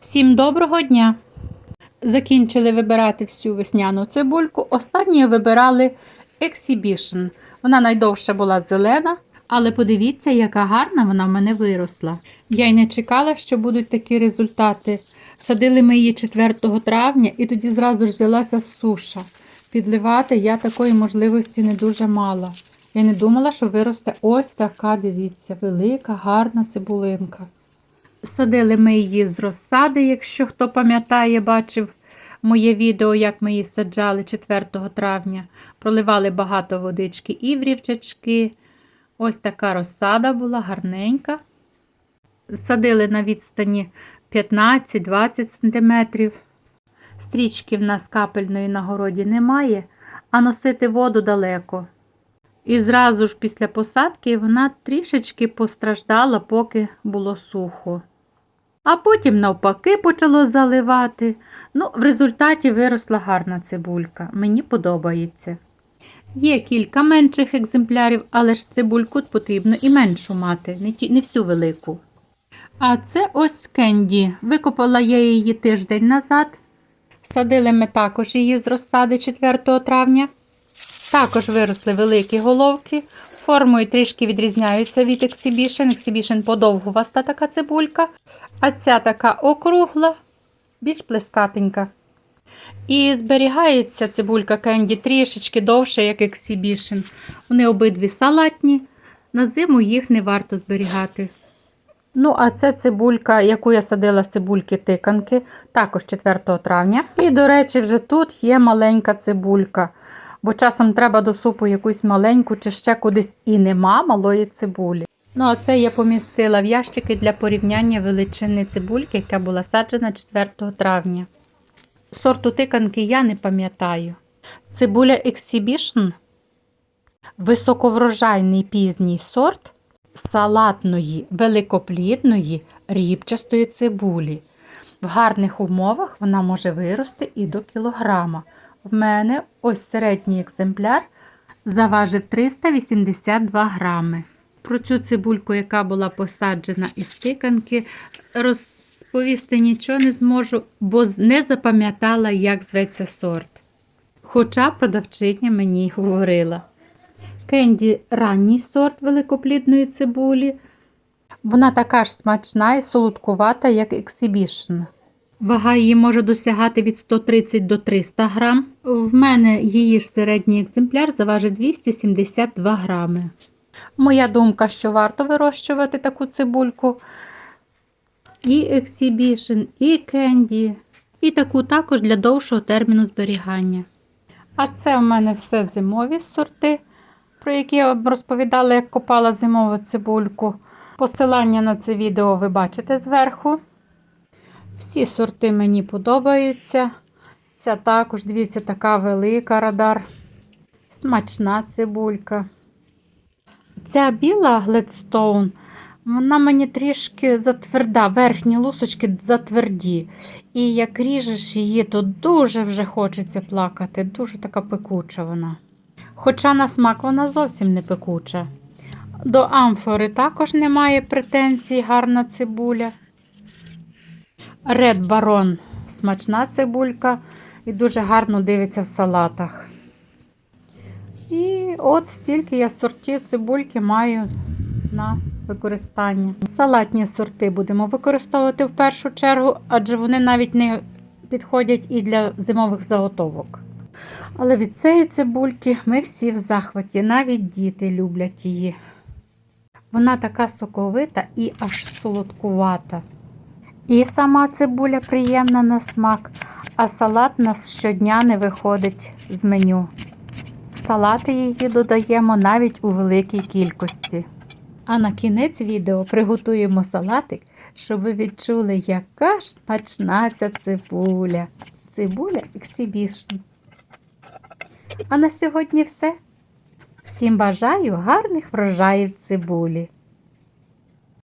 Всім доброго дня! Закінчили вибирати всю весняну цибульку. Останньою вибирали Exhibition. Вона найдовша була зелена, але подивіться, яка гарна вона в мене виросла. Я й не чекала, що будуть такі результати. Садили ми її 4 травня і тоді зразу ж взялася суша. Підливати я такої можливості не дуже мала. Я не думала, що виросте ось така, дивіться, велика, гарна цибулинка. Садили ми її з розсади, якщо хто пам'ятає, бачив моє відео, як ми її саджали 4 травня. Проливали багато водички і в рівчачки. Ось така розсада була гарненька. Садили на відстані 15-20 см. Стрічки в нас капельної на городі немає, а носити воду далеко. І зразу ж після посадки вона трішечки постраждала, поки було сухо. А потім, навпаки, почало заливати. Ну, в результаті виросла гарна цибулька. Мені подобається. Є кілька менших екземплярів, але ж цибульку потрібно і меншу мати, не, всю велику. А це ось кенді. Викопала я її тиждень назад. Садили ми також її з розсади 4 травня. Також виросли великі головки. Формою трішки відрізняються від Exhibition. Exhibition подовгуваста така цибулька, а ця така округла, більш плескатенька. І зберігається цибулька кенді трішечки довше, як Exhibition. Вони обидві салатні. На зиму їх не варто зберігати. Ну, а це цибулька, яку я садила цибульки тиканки, також 4 травня. І, до речі, вже тут є маленька цибулька. Бо часом треба до супу якусь маленьку чи ще кудись і нема малої цибулі. Ну, а це я помістила в ящики для порівняння величини цибульки, яка була саджена 4 травня. Сорту тиканки я не пам'ятаю. Цибуля Exhibition високоврожайний пізній сорт салатної, великоплідної, рібчастої цибулі. В гарних умовах вона може вирости і до кілограма. В мене ось середній екземпляр заважив 382 грами. Про цю цибульку, яка була посаджена із тиканки, розповісти нічого не зможу, бо не запам'ятала, як зветься сорт. Хоча продавчиня мені й говорила. Кенді ранній сорт великоплідної цибулі. Вона така ж смачна і солодкувата, як Exhibition. Вага її може досягати від 130 до 300 грам. В мене її ж середній екземпляр заважить 272 грами. Моя думка, що варто вирощувати таку цибульку. І Exhibition, і Candy, і таку також для довшого терміну зберігання. А це в мене все зимові сорти, про які я розповідала, як копала зимову цибульку. Посилання на це відео ви бачите зверху. Всі сорти мені подобаються. Ця також, дивіться, така велика радар. Смачна цибулька. Ця біла Gladstone, вона мені трішки затверда, верхні лусочки затверді. І як ріжеш її, то дуже вже хочеться плакати. Дуже така пекуча вона. Хоча на смак вона зовсім не пекуча. До амфори також немає претензій, гарна цибуля. Ред Барон смачна цибулька і дуже гарно дивиться в салатах. І от стільки я сортів цибульки маю на використання. Салатні сорти будемо використовувати в першу чергу, адже вони навіть не підходять і для зимових заготовок. Але від цієї цибульки ми всі в захваті, навіть діти люблять її. Вона така соковита і аж солодкувата. І сама цибуля приємна на смак, а салат нас щодня не виходить з меню. В салати її додаємо навіть у великій кількості. А на кінець відео приготуємо салатик, щоб ви відчули, яка ж смачна ця цибуля. Цибуля Exhibition. А на сьогодні все. Всім бажаю гарних врожаїв цибулі.